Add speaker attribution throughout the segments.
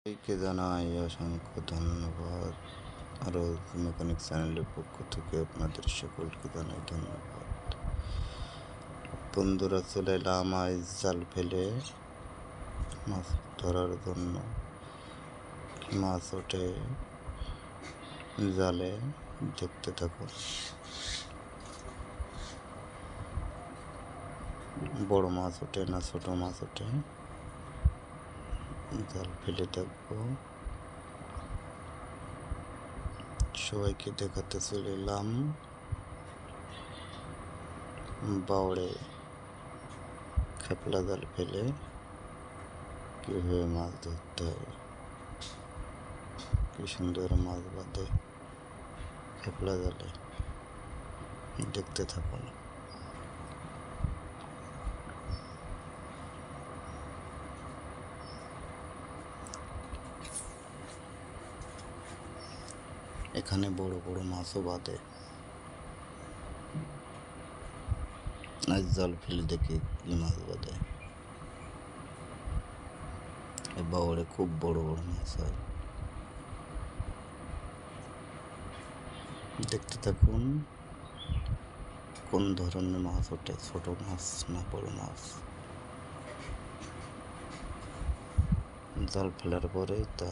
Speaker 1: সবাইকে জানাই অসংখ্য ধন্যবাদ। আরও মেকানিক চ্যানেলের পক্ষ থেকে আপনাদের সকলকে জানাই ধন্যবাদ। বন্ধুরা, চলে এলাম আজ জাল ফেলে মাছ ধরার জন্য। মাছ ওঠে জালে, দেখতে থাকুন। বড় মাছ ওঠে না ছোট মাছ ওঠে? জাল ফেলে থাকব সবাইকে দেখাতে চলে এলাম। বাউড়ে খেপলা জাল ফেলে কীভাবে মাছ ধরতে হয়? কি সুন্দর মাছ বাঁধে খেপলা জালে দেখতে থাকুন। এখানে বড় বড় মাছও বাঁধে জাল ফেলে দেখি কি মাছ বাঁধে এই বাউড়ে খুব বড় বড় মাছ হয়। দেখতে থাকুন কোন ধরনের মাছ ওঠে, ছোট মাছ না বড় মাছ। জাল ফেলার পরে তা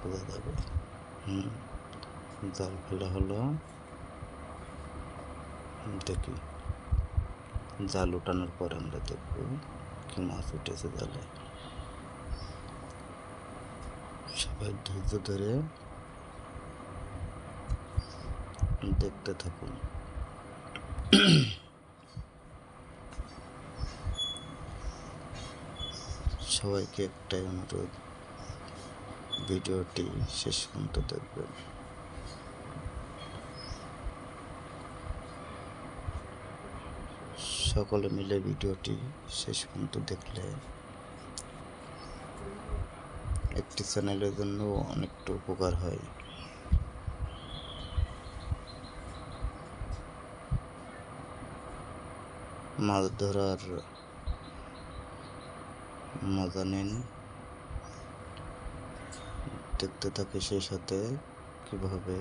Speaker 1: বোঝা যাবে। হুম। জাল ফেলা হলো দেখি জাল উঠানোর পর আমরা দেখব কি মাছ উঠেছে জালে। সবাই ধৈর্য ধরে দেখতে থাকুন। সবাইকে একটাই অনুরোধ, ভিডিওটি শেষ পর্যন্ত দেখবেন। সকলে মিলে ভিডিওটি শেষ পর্যন্ত দেখলে একটি চ্যানেলের জন্য অনেকটা উপকার হয়। মাছ ধরার মজা নিন। দেখতে থাকে সেই সাথে কীভাবে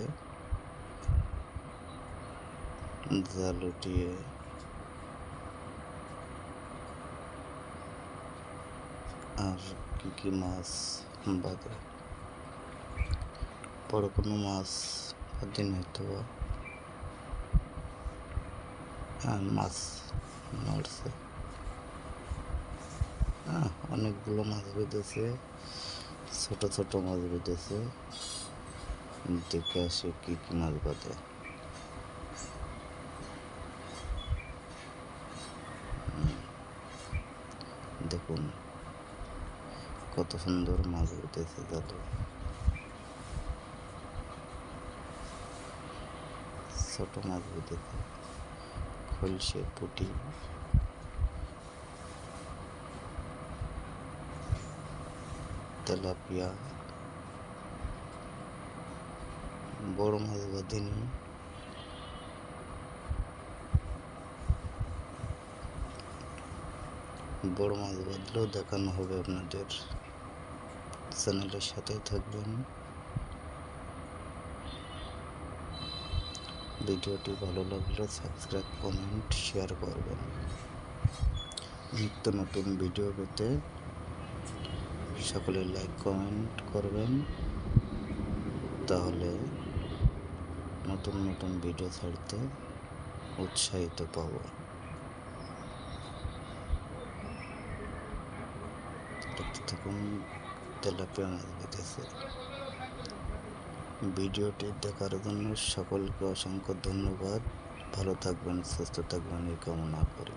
Speaker 1: জাল উঠিয়ে আর কি কি মাছ? বাদে বড় কোনো মাছ দিন হয়তো বা। হ্যাঁ মাছ নড়ছে। হ্যাঁ অনেকগুলো মাছ বেঁধেছে, ছোট ছোট মাছ বেঁধেছে। দেখে আসে কি কি মাছ বাঁধে। দেখুন। কত সুন্দর মাছ উঠেছে জালে ছোট মাছ উঠেছে। খলসে পুটি। তেলাপিয়া। বড় মাছ বাঁধেনি। বড় মাছ বাঁধলেও দেখানো হবে আপনাদের। চ্যানেলের সাথে থাকবেন। ভিডিওটি ভালো লাগলে সাবস্ক্রাইব, কমেন্ট, শেয়ার করবেন। নিত্য নতুন ভিডিও পেতে সকলে লাইক, কমেন্ট করবেন। তাহলে নতুন নতুন ভিডিও ছাড়তে উৎসাহিত পাব। থাকুন। তেলাপিয়া মাছ ভিডিওটি দেখার জন্য সকলকে অসংখ্য ধন্যবাদ। ভালো থাকবেন, সুস্থ থাকবেন, এই কামনা করি।